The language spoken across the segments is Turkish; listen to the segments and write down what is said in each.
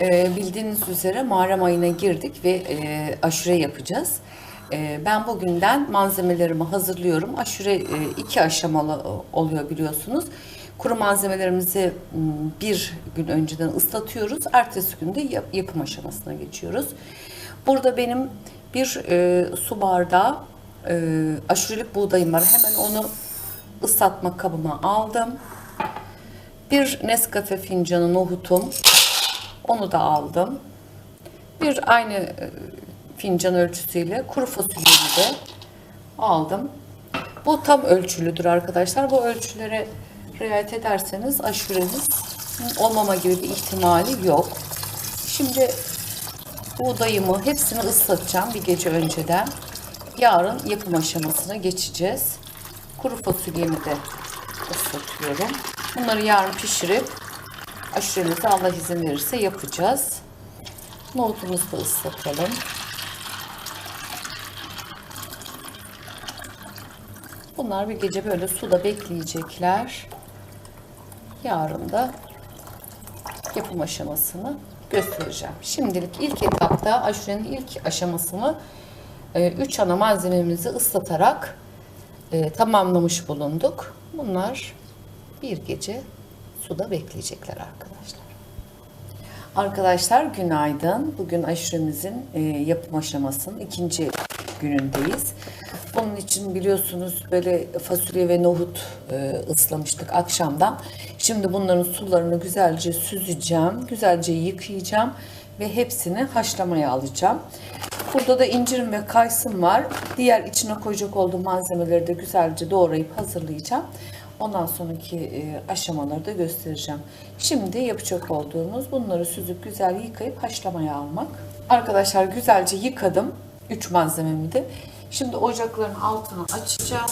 Ee, bildiğiniz üzere Muharrem ayına girdik ve e, aşure yapacağız. Ee, ben bugünden malzemelerimi hazırlıyorum. Aşure e, iki aşamalı e, oluyor biliyorsunuz. Kuru malzemelerimizi bir gün önceden ıslatıyoruz. Ertesi günde yap- yapım aşamasına geçiyoruz. Burada benim bir e, su bardağı e, aşurelik buğdayım var. Hemen onu ıslatma kabıma aldım. Bir Nescafe fincanı nohutum. Onu da aldım. Bir aynı e, fincan ölçüsüyle kuru fasulyemi de aldım. Bu tam ölçülüdür arkadaşlar. Bu ölçülere riayet ederseniz aşureniz olmama gibi bir ihtimali yok. Şimdi buğdayımı hepsini ıslatacağım bir gece önceden. Yarın yapım aşamasına geçeceğiz. Kuru fasulyemi de ıslatıyorum. Bunları yarın pişirip aşuremizi Allah izin verirse yapacağız. Nohutumuzu da ıslatalım. Bunlar bir gece böyle suda bekleyecekler. Yarın da yapım aşamasını göstereceğim. Şimdilik ilk etapta aşurenin ilk aşamasını 3 ana malzememizi ıslatarak e, tamamlamış bulunduk. Bunlar bir gece suda bekleyecekler arkadaşlar. Arkadaşlar günaydın. Bugün aşuremizin e, yapım aşamasının ikinci günündeyiz. Bunun için biliyorsunuz böyle fasulye ve nohut e, ıslamıştık akşamdan. Şimdi bunların sularını güzelce süzeceğim, güzelce yıkayacağım ve hepsini haşlamaya alacağım. Burada da incirim ve kayısım var. Diğer içine koyacak olduğum malzemeleri de güzelce doğrayıp hazırlayacağım. Ondan sonraki e, aşamaları da göstereceğim. Şimdi yapacak olduğumuz bunları süzüp güzel yıkayıp haşlamaya almak. Arkadaşlar güzelce yıkadım. 3 malzememi de. Şimdi ocakların altını açacağım.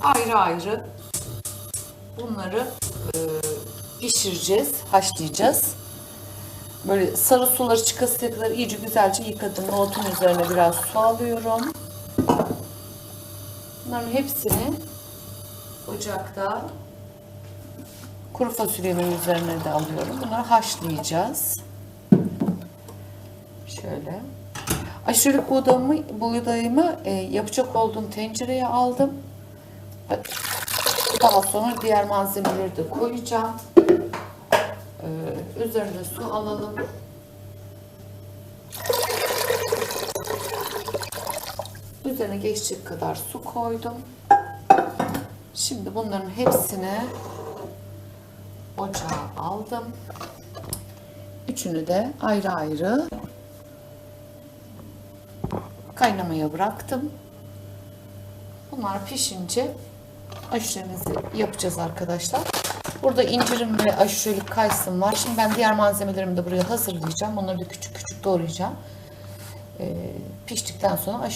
Ayrı ayrı bunları e, pişireceğiz, haşlayacağız. Böyle sarı suları çıkasıya kadar iyice güzelce yıkadım. Nohutun üzerine biraz su alıyorum. Bunların hepsini ocakta kuru fasulyemin üzerine de alıyorum. Bunları haşlayacağız. Şöyle. Aşırılık buğdayımı, buğdayımı e, yapacak olduğum tencereye aldım. Daha sonra diğer malzemeleri de koyacağım. Ee, üzerine su alalım. Üzerine geçecek kadar su koydum. Şimdi bunların hepsini ocağa aldım. Üçünü de ayrı ayrı kaynamaya bıraktım. Bunlar pişince aşuremizi yapacağız arkadaşlar. Burada incirim ve aşurelik kayısım var. Şimdi ben diğer malzemelerimi de buraya hazırlayacağım. Onları da küçük küçük doğrayacağım. Ee, piştikten sonra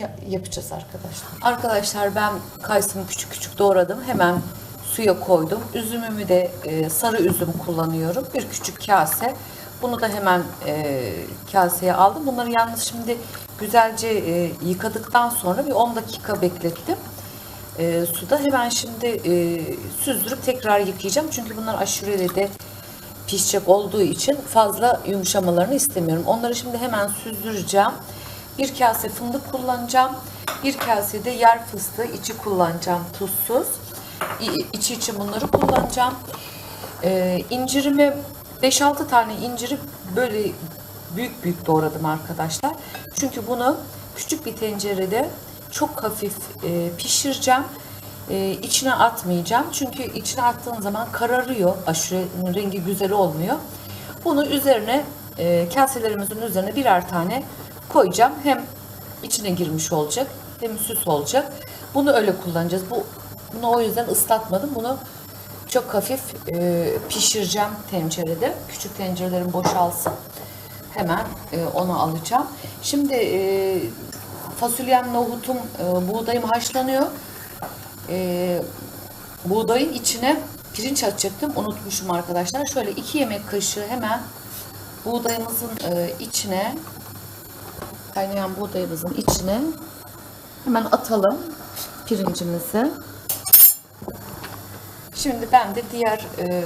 yap- yapacağız arkadaşlar. Arkadaşlar ben kayısımı küçük küçük doğradım. Hemen suya koydum. Üzümümü de e, sarı üzüm kullanıyorum. Bir küçük kase. Bunu da hemen e, kaseye aldım. Bunları yalnız şimdi güzelce e, yıkadıktan sonra bir 10 dakika beklettim. E, suda hemen şimdi e, süzdürüp tekrar yıkayacağım. Çünkü bunlar aşurede de pişecek olduğu için fazla yumuşamalarını istemiyorum. Onları şimdi hemen süzdüreceğim. Bir kase fındık kullanacağım. Bir kase de yer fıstığı içi kullanacağım tuzsuz. İçi için bunları kullanacağım. Ee, incirimi 5-6 tane inciri böyle büyük büyük doğradım arkadaşlar. Çünkü bunu küçük bir tencerede çok hafif e, pişireceğim. E, içine atmayacağım. Çünkü içine attığın zaman kararıyor. Aşurenin rengi güzel olmuyor. Bunu üzerine e, kaselerimizin üzerine birer tane koyacağım. Hem içine girmiş olacak hem süs olacak. Bunu öyle kullanacağız. Bu bunu o yüzden ıslatmadım. Bunu çok hafif e, pişireceğim tencerede. Küçük tencerelerim boşalsın. Hemen e, onu alacağım. Şimdi e, fasulyem, nohutum, e, buğdayım haşlanıyor. E, buğdayın içine pirinç atacaktım. Unutmuşum arkadaşlar. Şöyle iki yemek kaşığı hemen buğdayımızın e, içine kaynayan buğdayımızın içine hemen atalım pirincimizi. Şimdi ben de diğer e,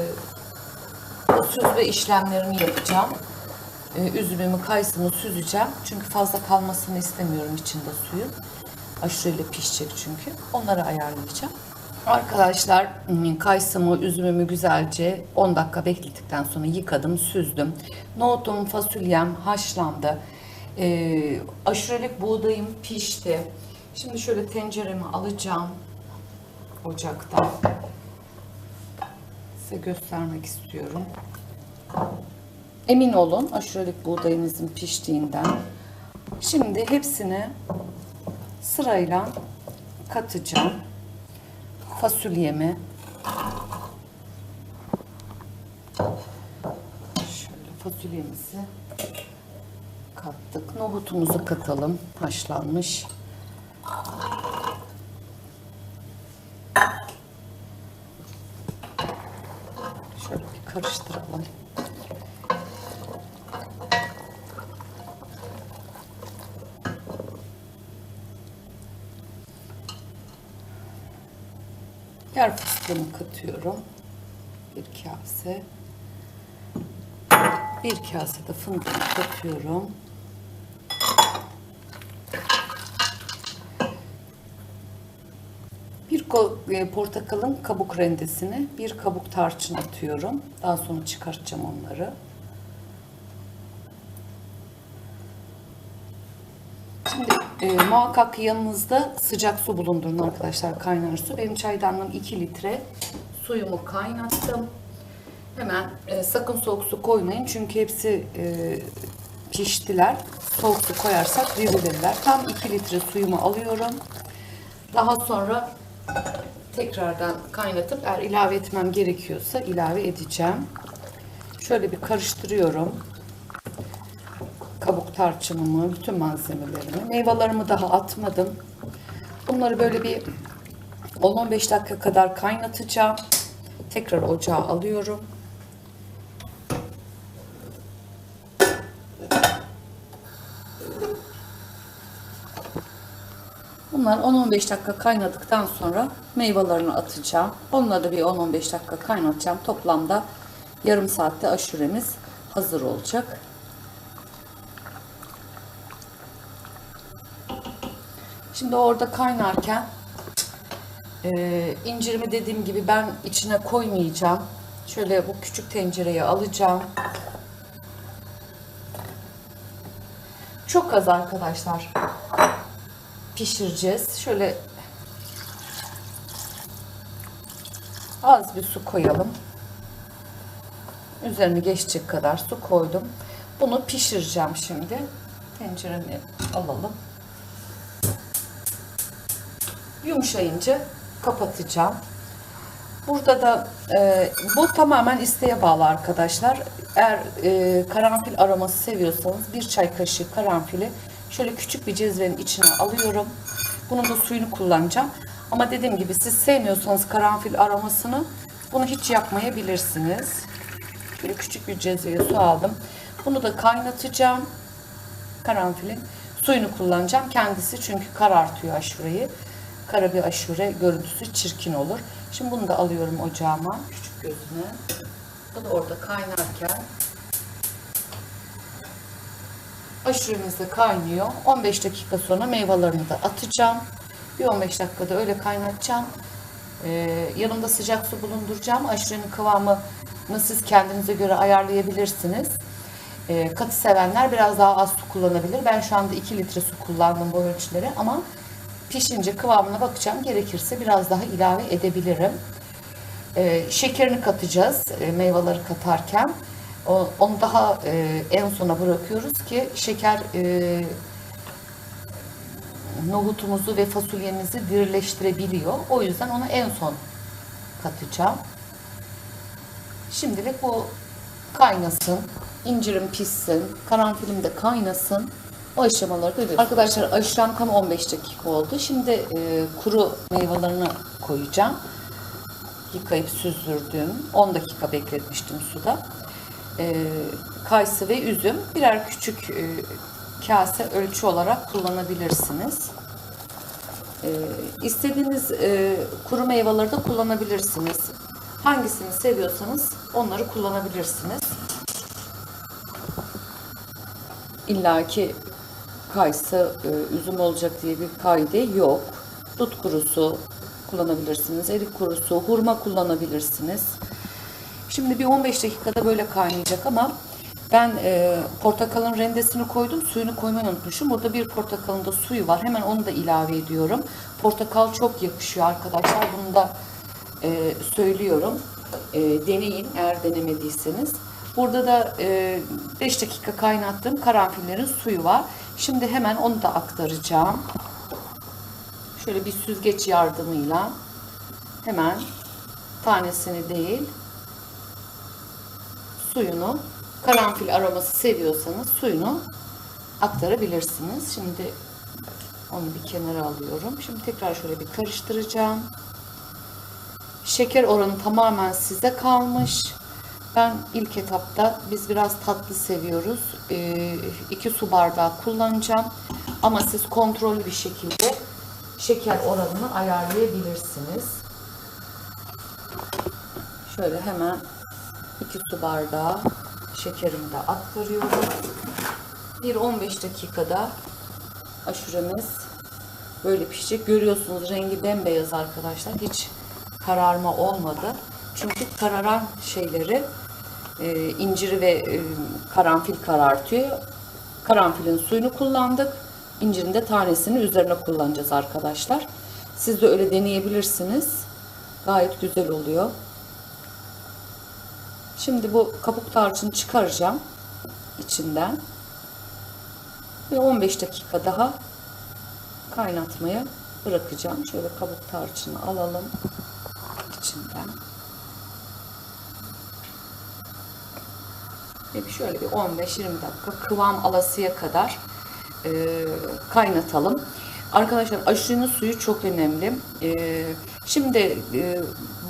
süzme işlemlerini yapacağım. Ee, üzümümü, kayısımı süzeceğim. Çünkü fazla kalmasını istemiyorum içinde suyun. Aşureyle pişecek çünkü. Onları ayarlayacağım. Arkadaşlar hmm, kayısımı, üzümümü güzelce 10 dakika beklettikten sonra yıkadım, süzdüm. Nohutum, fasulyem haşlandı. Ee, aşurelik buğdayım pişti. Şimdi şöyle tenceremi alacağım ocaktan. Size göstermek istiyorum. Emin olun aşurelik buğdayınızın piştiğinden. Şimdi hepsini sırayla katacağım. Fasulyemi. Şöyle fasulyemizi kattık. Nohutumuzu katalım. Haşlanmış. Şöyle bir karıştıralım. Yer fıstığımı katıyorum. Bir kase. Bir kase de fındık katıyorum. Bir e, portakalın kabuk rendesini, bir kabuk tarçın atıyorum. Daha sonra çıkartacağım onları. E, muhakkak yanınızda sıcak su bulundurun arkadaşlar kaynar su. Benim çaydanlığım 2 litre. Suyumu kaynattım. Hemen e, sakın soğuk su koymayın çünkü hepsi e, piştiler. Soğuk su koyarsak rivilirler. Tam 2 litre suyumu alıyorum. Daha sonra tekrardan kaynatıp eğer ilave etmem gerekiyorsa ilave edeceğim. Şöyle bir karıştırıyorum tarçınımı, bütün malzemelerimi. Meyvelerimi daha atmadım. Bunları böyle bir 10-15 dakika kadar kaynatacağım. Tekrar ocağa alıyorum. Bunlar 10-15 dakika kaynadıktan sonra meyvelerini atacağım. Onları bir 10-15 dakika kaynatacağım. Toplamda yarım saatte aşuremiz hazır olacak. Şimdi orada kaynarken e, incirimi dediğim gibi ben içine koymayacağım. Şöyle bu küçük tencereye alacağım. Çok az arkadaşlar pişireceğiz. Şöyle az bir su koyalım. Üzerini geçecek kadar su koydum. Bunu pişireceğim şimdi. Tenceremi alalım. Yumuşayınca kapatacağım. Burada da e, bu tamamen isteğe bağlı arkadaşlar. Eğer e, karanfil aroması seviyorsanız bir çay kaşığı karanfili şöyle küçük bir cezvenin içine alıyorum. Bunun da suyunu kullanacağım. Ama dediğim gibi siz sevmiyorsanız karanfil aromasını bunu hiç yapmayabilirsiniz. Şöyle küçük bir cezveye su aldım. Bunu da kaynatacağım. Karanfilin suyunu kullanacağım. Kendisi çünkü karartıyor aşureyi. Kara bir aşure görüntüsü çirkin olur. Şimdi bunu da alıyorum ocağıma. Küçük gözüne. Bu da orada kaynarken aşuremiz de kaynıyor. 15 dakika sonra meyvelerini de atacağım. Bir 15 dakikada öyle kaynatacağım. Ee, yanımda sıcak su bulunduracağım. Aşurenin kıvamını siz kendinize göre ayarlayabilirsiniz. Ee, katı sevenler biraz daha az su kullanabilir. Ben şu anda 2 litre su kullandım bu ölçülere ama pişince kıvamına bakacağım. Gerekirse biraz daha ilave edebilirim. Ee, şekerini katacağız e, meyveleri katarken. O, onu daha e, en sona bırakıyoruz ki şeker e, nohutumuzu ve fasulyemizi dirileştirebiliyor. O yüzden onu en son katacağım. Şimdilik bu kaynasın. İncirim pişsin. Karanfilim de kaynasın. O aşamaları da Arkadaşlar aşıram tam 15 dakika oldu. Şimdi e, kuru meyvelerini koyacağım. Yıkayıp süzdürdüm. 10 dakika bekletmiştim suda. E, kayısı ve üzüm birer küçük e, kase ölçü olarak kullanabilirsiniz. E, istediğiniz e, kuru meyveleri de kullanabilirsiniz. Hangisini seviyorsanız onları kullanabilirsiniz. İlla ki kayısı, e, üzüm olacak diye bir kaydı yok. Dut kurusu kullanabilirsiniz, erik kurusu, hurma kullanabilirsiniz. Şimdi bir 15 dakikada böyle kaynayacak ama ben e, portakalın rendesini koydum. Suyunu koymayı unutmuşum. Burada bir portakalın da suyu var. Hemen onu da ilave ediyorum. Portakal çok yakışıyor arkadaşlar. Bunu da e, söylüyorum. E, deneyin eğer denemediyseniz. Burada da e, 5 dakika kaynattığım karanfillerin suyu var. Şimdi hemen onu da aktaracağım. Şöyle bir süzgeç yardımıyla hemen tanesini değil suyunu karanfil aroması seviyorsanız suyunu aktarabilirsiniz. Şimdi onu bir kenara alıyorum. Şimdi tekrar şöyle bir karıştıracağım. Şeker oranı tamamen size kalmış. Ben ilk etapta biz biraz tatlı seviyoruz. 2 su bardağı kullanacağım. Ama siz kontrollü bir şekilde şeker oranını ayarlayabilirsiniz. Şöyle hemen 2 su bardağı şekerimi de aktarıyorum. Bir 15 dakikada aşuremiz böyle pişecek. Görüyorsunuz rengi bembeyaz arkadaşlar. Hiç kararma olmadı. Çünkü kararan şeyleri e, inciri ve e, karanfil karartıyor. Karanfilin suyunu kullandık. İncirin de tanesini üzerine kullanacağız arkadaşlar. Siz de öyle deneyebilirsiniz. Gayet güzel oluyor. Şimdi bu kabuk tarçını çıkaracağım içinden. Ve 15 dakika daha kaynatmaya bırakacağım. Şöyle kabuk tarçını alalım içinden. Şöyle bir 15-20 dakika kıvam alasıya kadar e, kaynatalım. Arkadaşlar aşırının suyu çok önemli. E, şimdi e,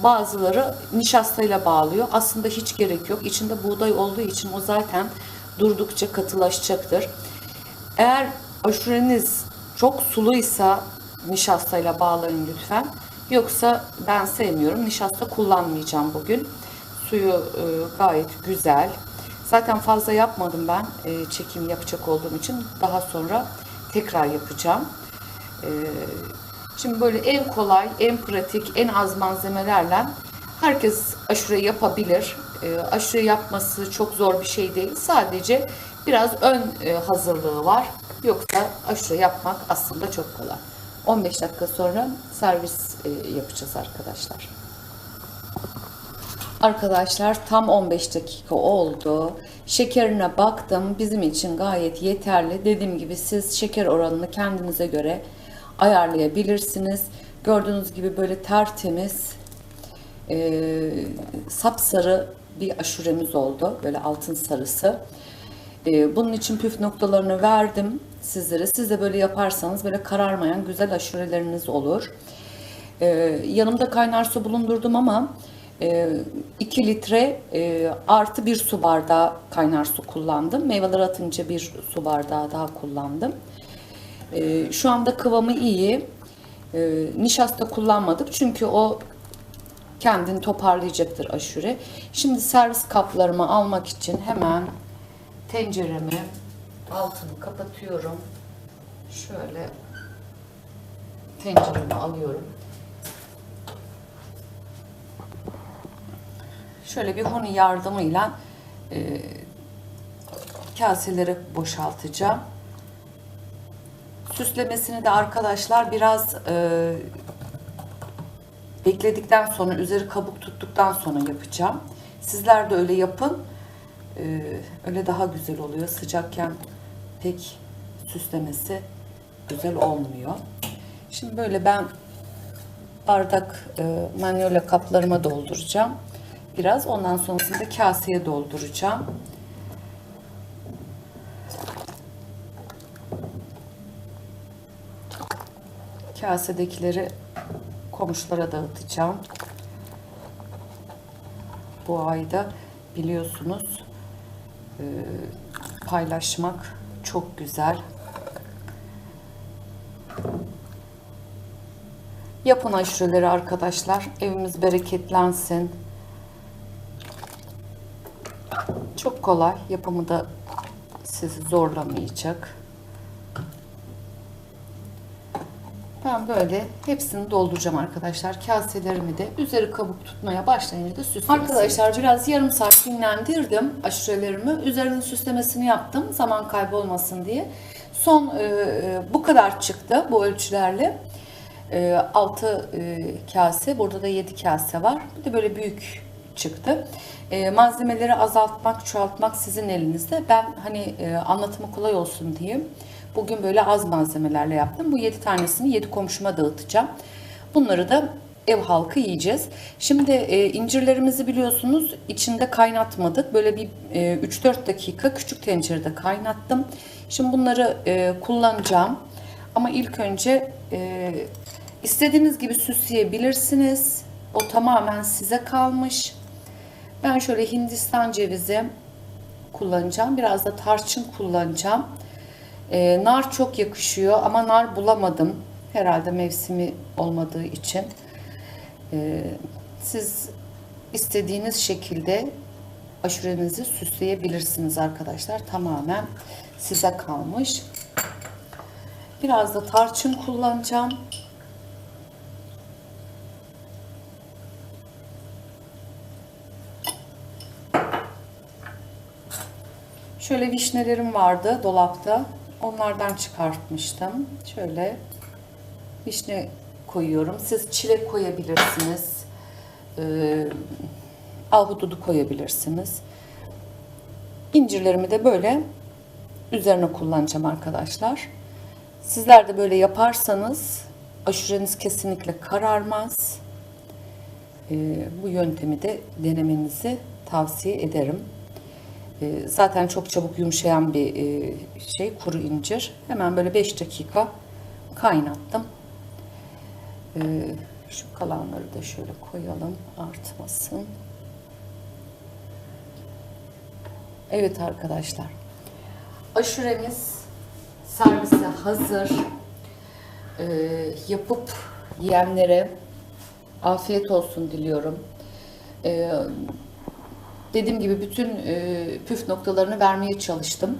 bazıları nişastayla bağlıyor. Aslında hiç gerek yok. İçinde buğday olduğu için o zaten durdukça katılaşacaktır. Eğer aşureniz çok suluysa nişastayla bağlayın lütfen. Yoksa ben sevmiyorum. Nişasta kullanmayacağım bugün. Suyu e, gayet güzel. Zaten fazla yapmadım ben e, çekim yapacak olduğum için. Daha sonra tekrar yapacağım. E, şimdi böyle en kolay, en pratik, en az malzemelerle herkes aşure yapabilir. E, aşure yapması çok zor bir şey değil. Sadece biraz ön e, hazırlığı var. Yoksa aşure yapmak aslında çok kolay. 15 dakika sonra servis e, yapacağız arkadaşlar. Arkadaşlar tam 15 dakika oldu. Şekerine baktım. Bizim için gayet yeterli. Dediğim gibi siz şeker oranını kendinize göre ayarlayabilirsiniz. Gördüğünüz gibi böyle tertemiz e, sapsarı bir aşuremiz oldu. Böyle altın sarısı. E, bunun için püf noktalarını verdim sizlere. Siz de böyle yaparsanız böyle kararmayan güzel aşureleriniz olur. E, yanımda kaynar su bulundurdum ama 2 litre e, artı 1 su bardağı kaynar su kullandım. Meyveler atınca bir su bardağı daha kullandım. E, şu anda kıvamı iyi. E, nişasta kullanmadık çünkü o kendini toparlayacaktır aşure. Şimdi servis kaplarımı almak için hemen tenceremi altını kapatıyorum. Şöyle tenceremi alıyorum. Şöyle bir huni yardımıyla e, kaselere boşaltacağım. Süslemesini de arkadaşlar biraz e, bekledikten sonra üzeri kabuk tuttuktan sonra yapacağım. Sizler de öyle yapın. E, öyle daha güzel oluyor. Sıcakken pek süslemesi güzel olmuyor. Şimdi böyle ben bardak e, manyola kaplarıma dolduracağım biraz. Ondan sonrasında kaseye dolduracağım. Kasedekileri komşulara dağıtacağım. Bu ayda biliyorsunuz e, paylaşmak çok güzel. Yapın aşureleri arkadaşlar. Evimiz bereketlensin. Çok kolay. Yapımı da sizi zorlamayacak. Ben böyle hepsini dolduracağım arkadaşlar. Kaselerimi de üzeri kabuk tutmaya başlayınca da süslemesini Arkadaşlar biraz yarım saat dinlendirdim aşurelerimi. Üzerinin süslemesini yaptım zaman kaybolmasın diye. Son e, e, bu kadar çıktı bu ölçülerle. 6 kase, burada da 7 kase var. Bir de böyle büyük çıktı. E, malzemeleri azaltmak, çoğaltmak sizin elinizde. Ben hani e, anlatımı kolay olsun diye bugün böyle az malzemelerle yaptım. Bu 7 tanesini 7 komşuma dağıtacağım. Bunları da ev halkı yiyeceğiz. Şimdi e, incirlerimizi biliyorsunuz içinde kaynatmadık. Böyle bir e, 3-4 dakika küçük tencerede kaynattım. Şimdi bunları e, kullanacağım. Ama ilk önce e, istediğiniz gibi süsleyebilirsiniz. O tamamen size kalmış. Ben şöyle Hindistan cevizi kullanacağım. Biraz da tarçın kullanacağım. Ee, nar çok yakışıyor ama nar bulamadım. Herhalde mevsimi olmadığı için. Ee, siz istediğiniz şekilde aşurenizi süsleyebilirsiniz arkadaşlar. Tamamen size kalmış. Biraz da tarçın kullanacağım. Şöyle vişnelerim vardı dolapta. Onlardan çıkartmıştım. Şöyle vişne koyuyorum. Siz çilek koyabilirsiniz. Ee, ahududu koyabilirsiniz. İncirlerimi de böyle üzerine kullanacağım arkadaşlar. Sizler de böyle yaparsanız aşureniz kesinlikle kararmaz. Ee, bu yöntemi de denemenizi tavsiye ederim. Ee, zaten çok çabuk yumuşayan bir e, şey kuru incir. Hemen böyle 5 dakika kaynattım. Ee, şu kalanları da şöyle koyalım artmasın. Evet arkadaşlar. Aşuremiz servise hazır. Ee, yapıp yiyenlere afiyet olsun diliyorum. Ee, dediğim gibi bütün e, püf noktalarını vermeye çalıştım.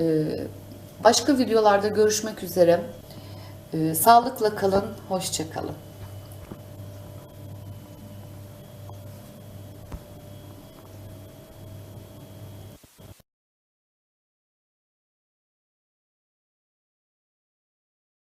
Ee, başka videolarda görüşmek üzere. Ee, sağlıkla kalın, hoşça kalın.